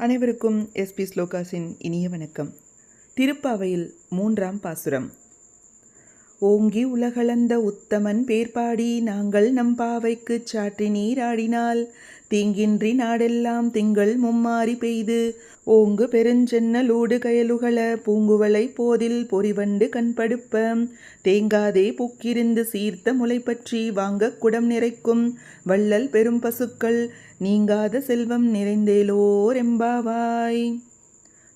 அனைவருக்கும் எஸ்பி ஸ்லோகாஸின் இனிய வணக்கம். திருப்பாவையில் மூன்றாம் பாசுரம். ஓங்கி உலகளந்த உத்தமன் பேர்பாடி நாங்கள் நம் பாவைக்குச் சாற்றி நீராடினால் தீங்கின்றி நாடெல்லாம் திங்கள் மும்மாறி பெய்து. ஓங்கு பெருஞ்சென்னலூடு கயலுகள பூங்குவளை போதில் பொறிவண்டு கண்படுப்ப தேங்காதே புக்கிருந்து சீர்த்த முளை பற்றி வாங்கக் குடம் நிறைக்கும். வள்ளல் பெரும் பசுக்கள் நீங்காத செல்வம் நிறைந்தேலோர் எம்பாவாய்.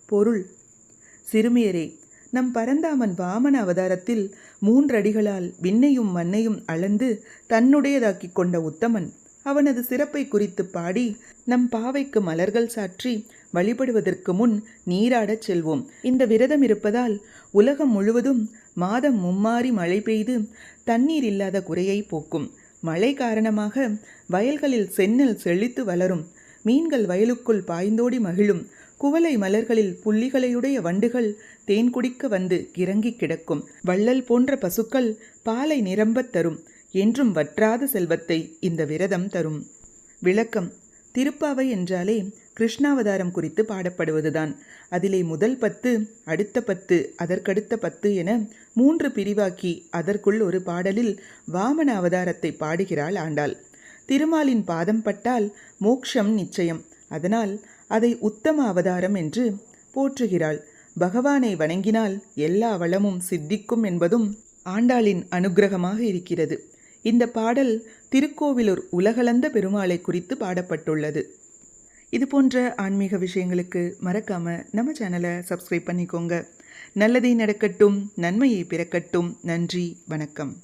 பொருள். சிறுமியரே நம் பரந்தாமன் வாமன அவதாரத்தில் மூன்றடிகளால் விண்ணையும் மண்ணையும் அளந்து தன்னுடையதாக்கிக் கொண்ட உத்தமன் அவனது சிறப்பை குறித்து பாடி நம் பாவைக்கு மலர்கள் சாற்றி வழிபடுவதற்கு முன் நீராடச் செல்வோம். இந்த விரதம் இருப்பதால் உலகம் முழுவதும் மாதம் மும்மாறி மழை பெய்து தண்ணீர் இல்லாத குறையை போக்கும். மழை காரணமாக வயல்களில் செந்நெல் செழித்து வளரும். மீன்கள் வயலுக்குள் பாய்ந்தோடி மகிழும். குவளை மலர்களில் புள்ளிகளையுடைய வண்டுகள் தேன் குடிக்க வந்து கிறங்கி கிடக்கும். வள்ளல் போன்ற பசுக்கள் பாலை நிரம்பத் தரும். என்றும் வற்றாத செல்வத்தை இந்த விரதம் தரும். விளக்கம். திருப்பாவை என்றாலே கிருஷ்ணாவதாரம் குறித்து பாடப்படுவதுதான். அதிலே முதல் பத்து அடுத்த பத்து அதற்கடுத்த பத்து என மூன்று பிரிவாக்கி அதற்குள் ஒரு பாடலில் வாமன அவதாரத்தை பாடுகிறாள் ஆண்டாள். திருமாலின் பாதம் பட்டால் மோக்ஷம் நிச்சயம். அதனால் அதை உத்தம அவதாரம் என்று போற்றுகிறாள். பகவானை வணங்கினால் எல்லா வளமும் சித்திக்கும் என்பதும் ஆண்டாளின் அனுக்கிரகமாக இருக்கிறது. இந்த பாடல் திருக்கோவிலூர் உலகளந்த பெருமாளை குறித்து பாடப்பட்டுள்ளது. இது போன்ற ஆன்மீக விஷயங்களுக்கு மறக்காம நம்ம சேனலை சப்ஸ்கிரைப் பண்ணிக்கோங்க. நல்லதே நடக்கட்டும் நன்மையை பிறக்கட்டும். நன்றி வணக்கம்.